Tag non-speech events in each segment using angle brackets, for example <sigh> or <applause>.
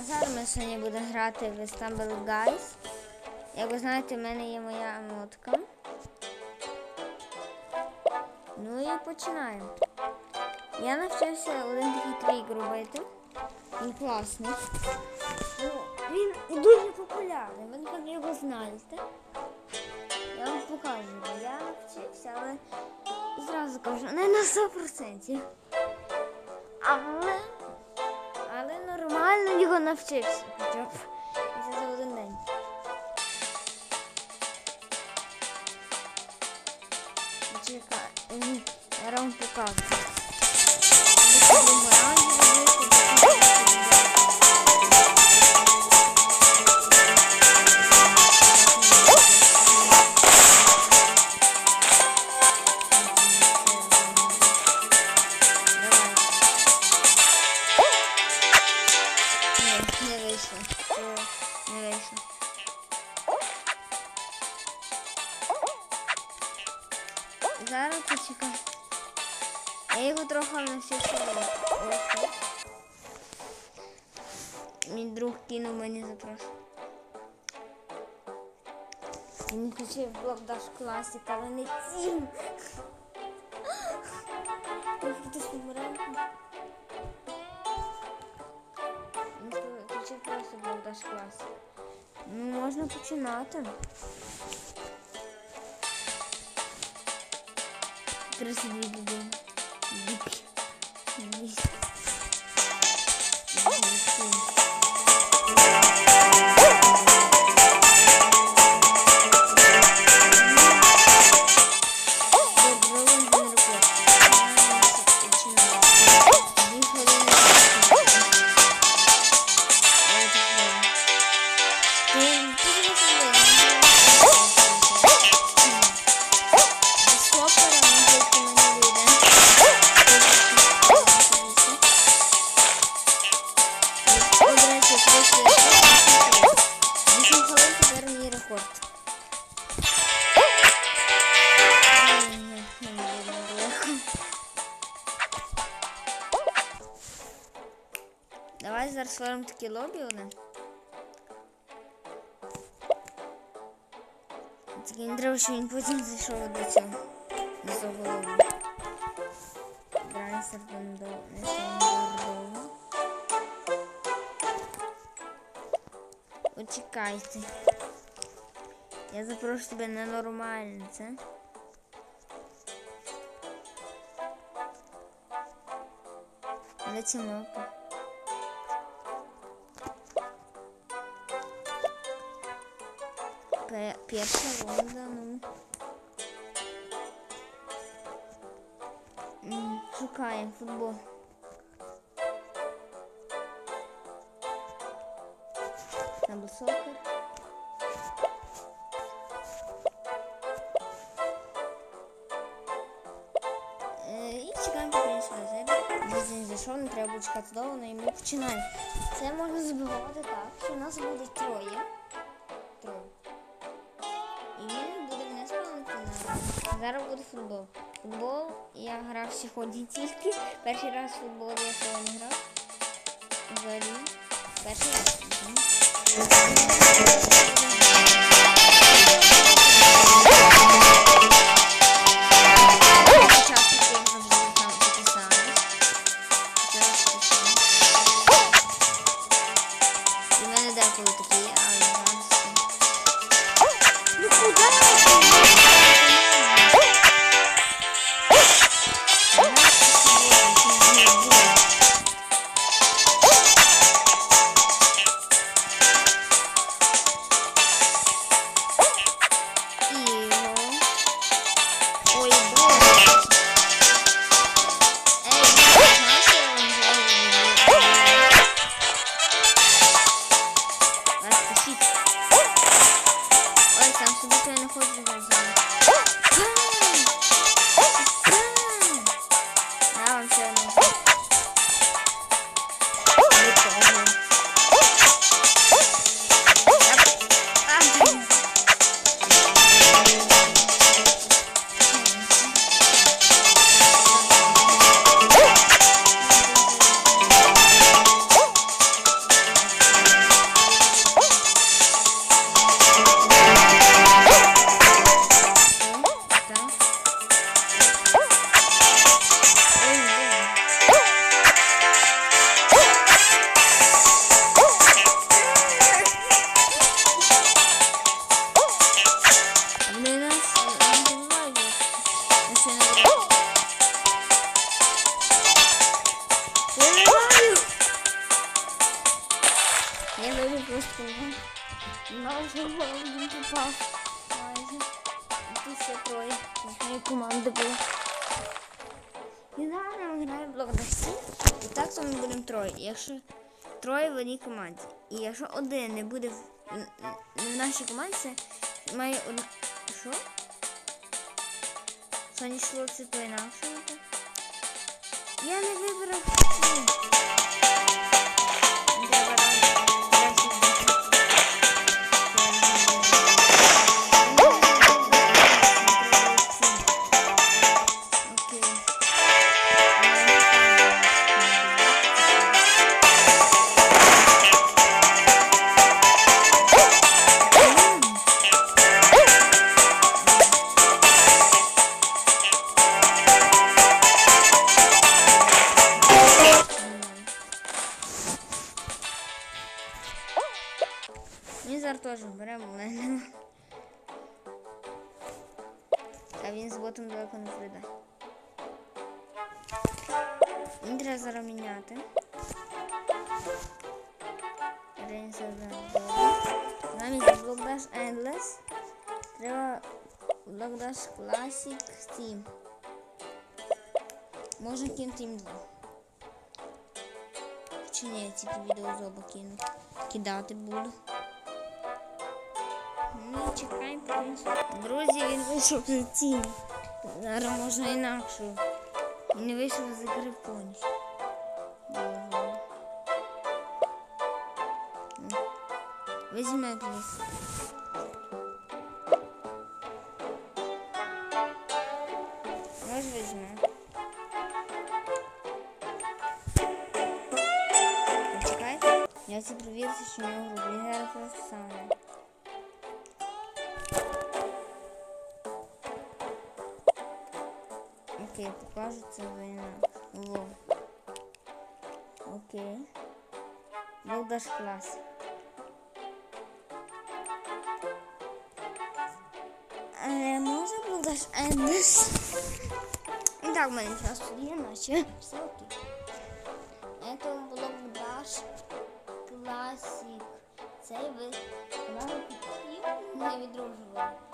Назар, ми сьогодні будемо грати в Stumble Guys. Як ви знаєте, в мене є моя емотка. Ну і починаємо. Я навчився один такий трік робити. Він класний. Ну, він дуже популярний. Ви його знаєте. Я вам покажу. Я навчився, але зразу кажу, не на 100%. Але але нормально його навчився. Хоча б. Це за один день. Чекай, м, я Він хотів блок Даш Класик, але не тім. Хтось помирає. Включив просто блок Даш Класик. Ну, можна починати. Красиві людини. Діпі. Діпі. Вісім потім до цього. До лобі. Брайсер Дондо. Не Я запрошу тебе на нормальне, це. Мапа? Пе- Перша рунда, ну. Шукаємо футбол. Там сокер. Е, І чекаємо поки він сюди зайде. Він зайшов, не треба буде чекати довго, ну і ми починаємо. Це можна забивати так, що у нас буде троє. Троє. І він буде вниз падати на Зараз буде футбол. Футбол я грав сьогодні тільки. Перший раз футбол я сьогодні грав. Взагалі. Перший раз. Hoşçakalın. Я даю просто на вже один попав. Майже. Тут все троє. Їхньої команди було. І зараз ми граємо. І так то ми будемо троє. Якщо троє в одній команді. І якщо один не буде в, в, нашій команді, має одна. Що? Соні йшло це по інакшому. Я не вибрав. Теж беремо в мене. А він з ботом далеко не прийде. Він треба зараз міняти. Замість Blockdash Endless треба Blockdash Classic Steam. Можна кинути їм два. Чи ні, я тільки відео з оба кину. Кидати буду. Друзі, він вийшов з ціни. Зараз можна інакше. Він не вийшов. Боже. М. Візьме, плюс. Може візьме. Почекайте. Я це провірю, що нього грубі. Він зараз саме. Окей, покажу це вина. Во. Окей. Балдаш клас. Але може Балдаш Ендес? І так в мене час тут є, наче. Все окей. Это Балдаш Класік. Цей ви навіть не відроджували.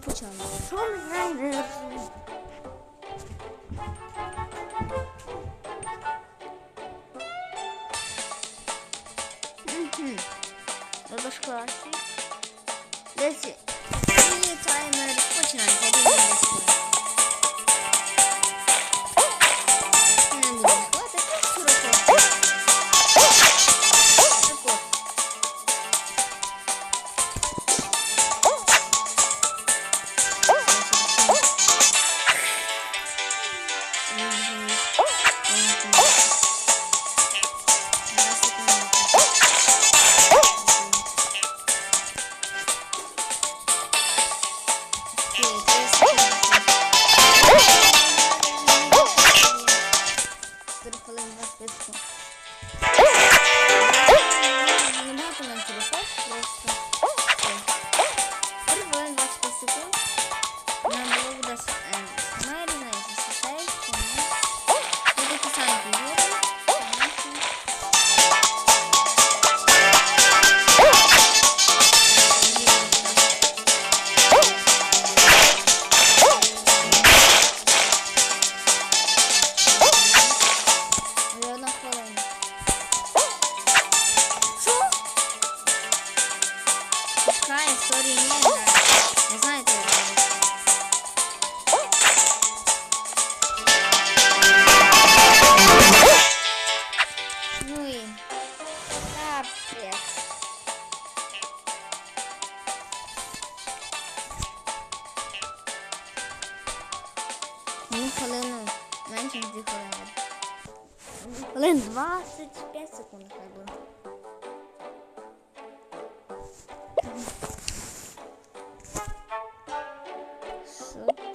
І вже почали. Що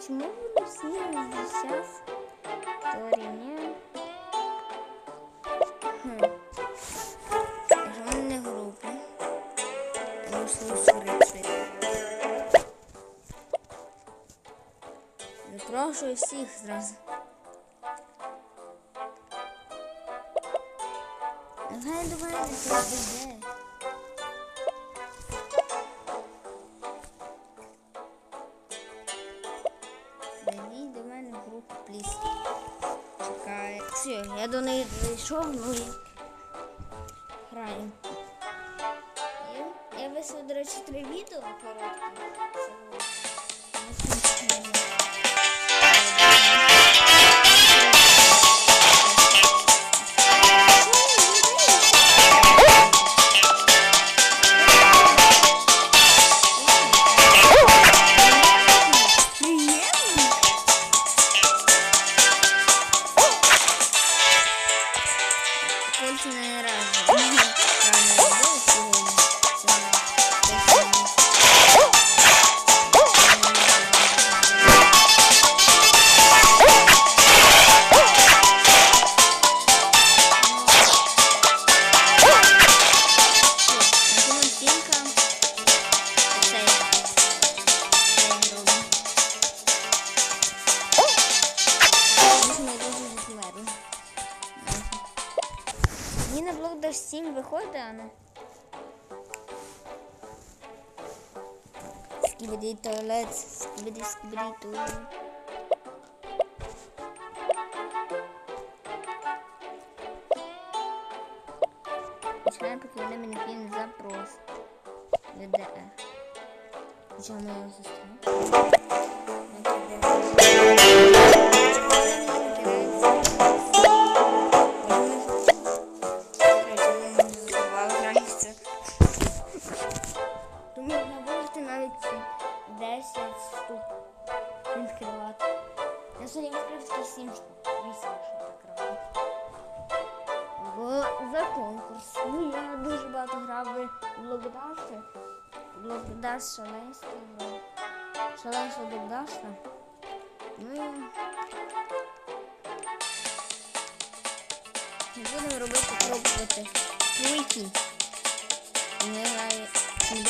почему ну, вы снились сейчас до меня? Хм. на группу. Нужно сурити. Прошу всех сразу. Нехай до мене прийде. olmuyor. починає покладе мені фільм запрос. ВДЕ. Вже моя сестра. класно. Ми ну будем будемо робити пробувати плити. Не знаю. Не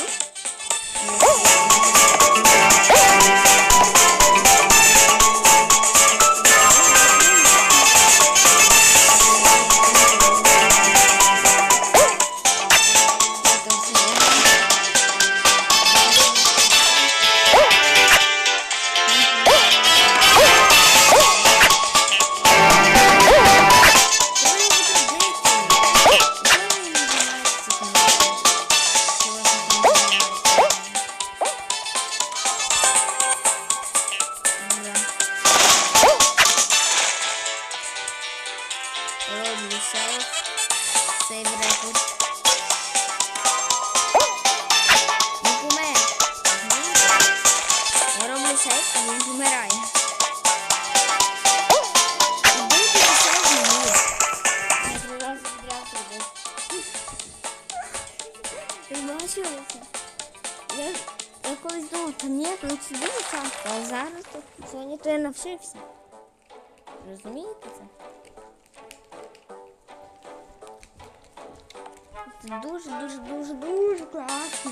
дуже-дуже-дуже класно.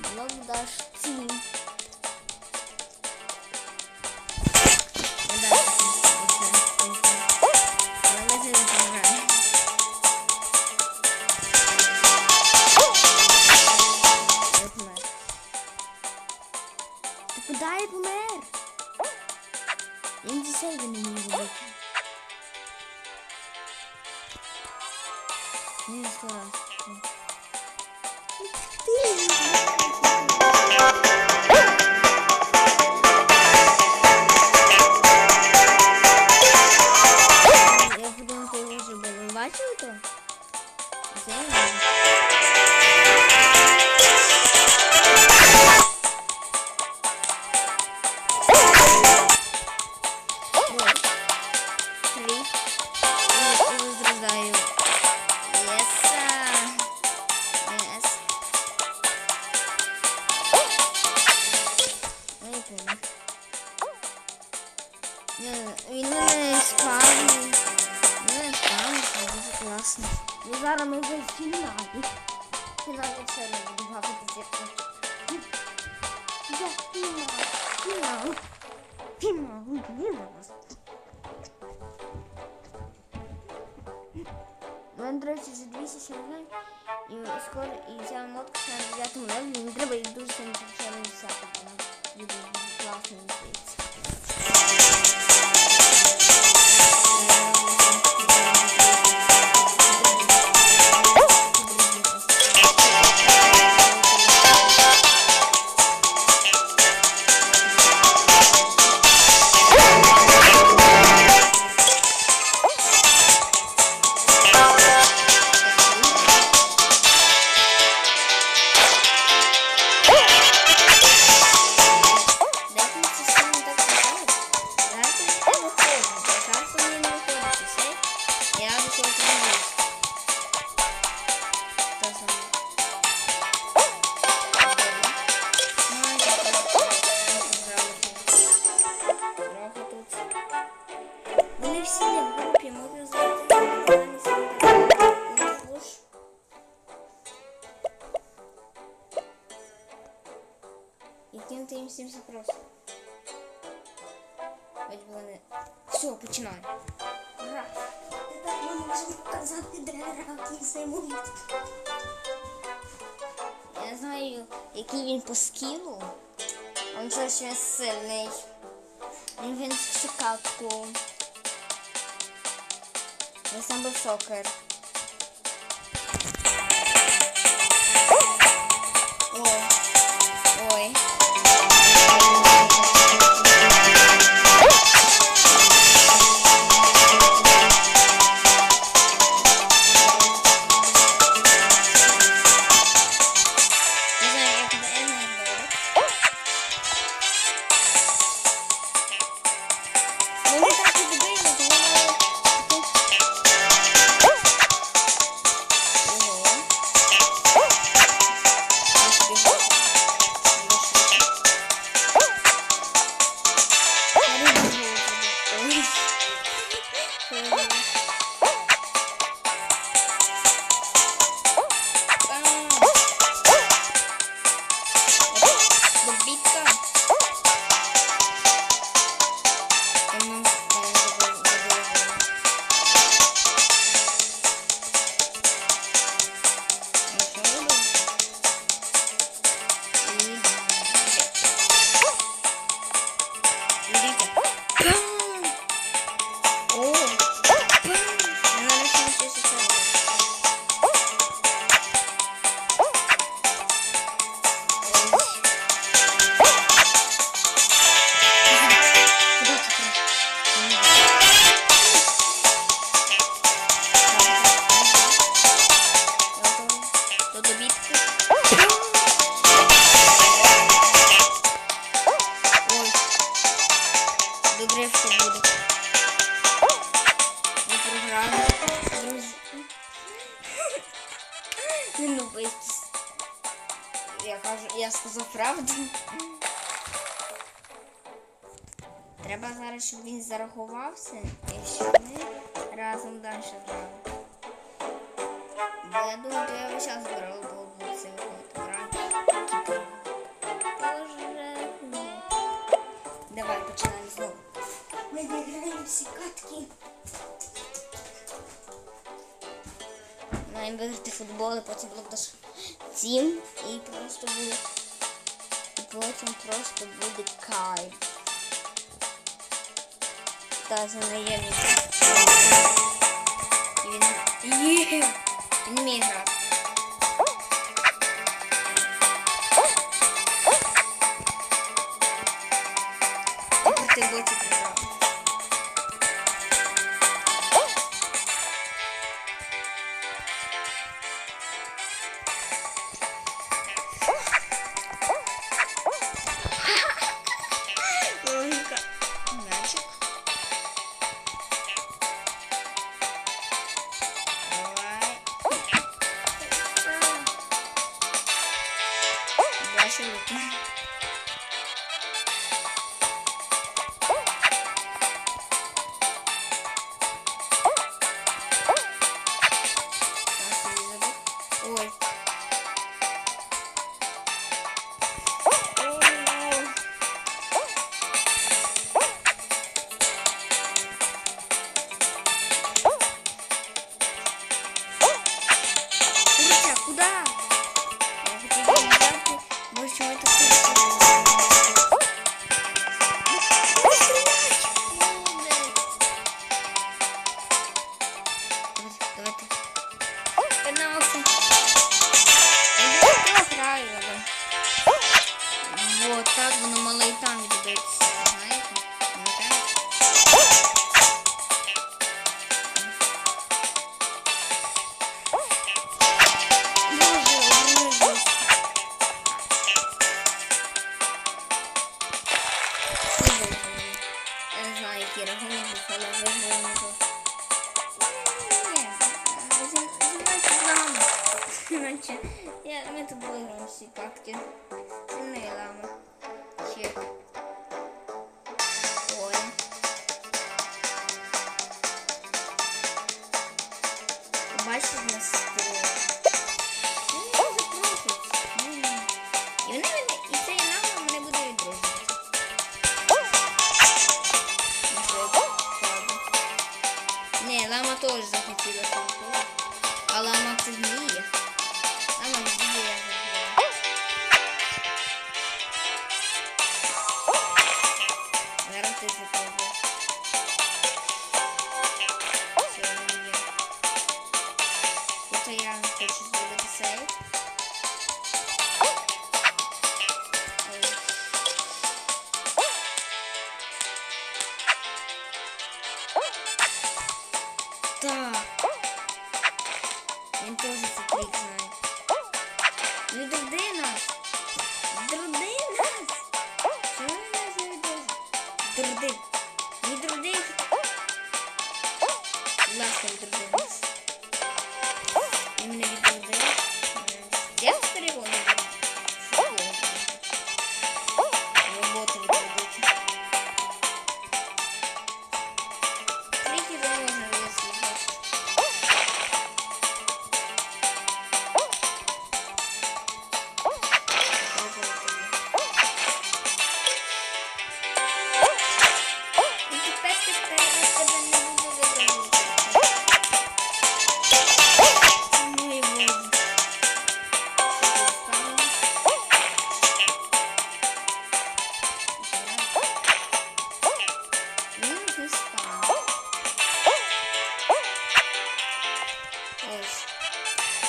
Блокдаш Bye. І скоро і ця мотка на 9 левелі. Не знаю, який він по скілу. Він все ще сильний. Він він в шикатку. Він Дрифту буде. Не програли. Друзі. Не ну. Я кажу, я сказав правду. Треба зараз, щоб він зарахувався, і щоб ми разом далі грали. Бо я думаю, то я весь час збирала всі катки. Маємо виграти футбол, і потім блокдаш тім і просто буде. І потім просто буде кайф. Та це не є мій. І він. Є! Він вміє грати. Проти ботів die.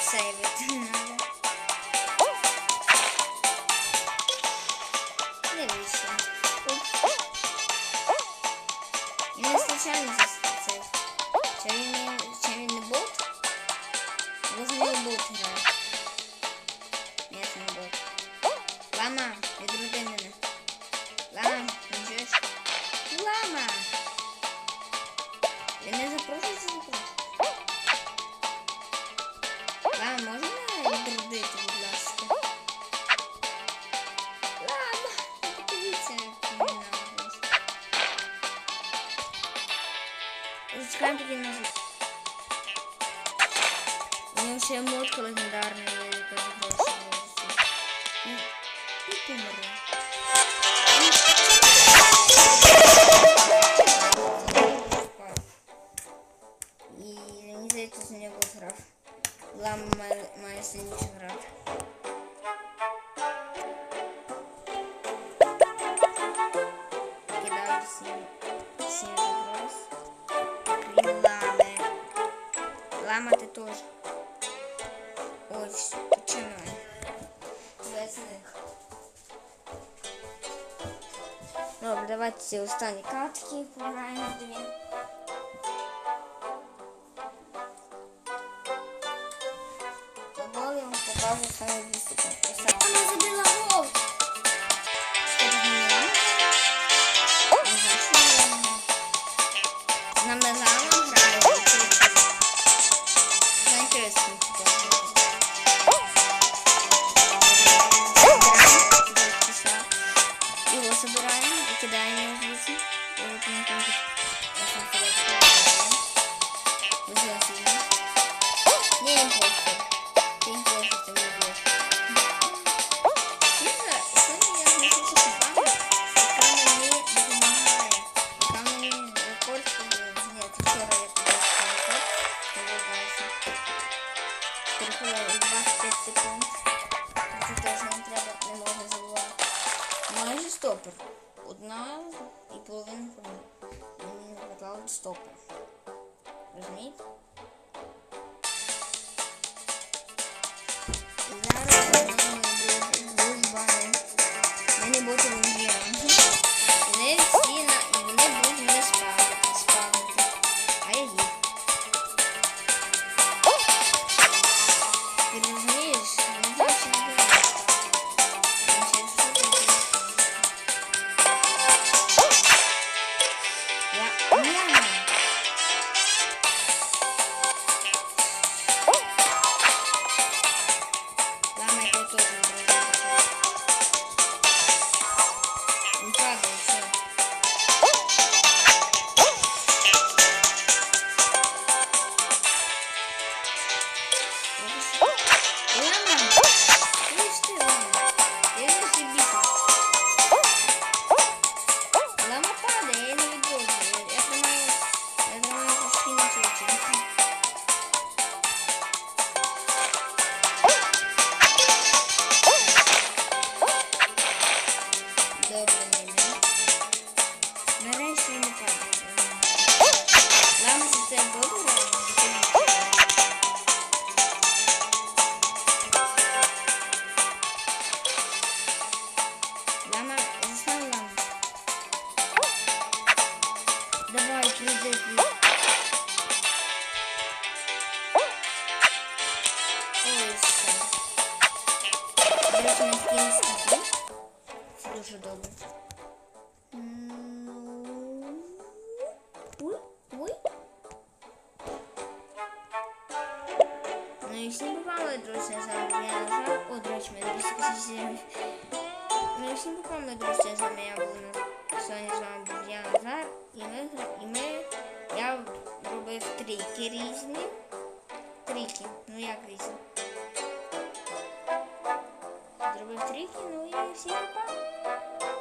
save it. <laughs> Все останні катки пограємо две. забираем и кидаем его вниз. Вот, мне кажется.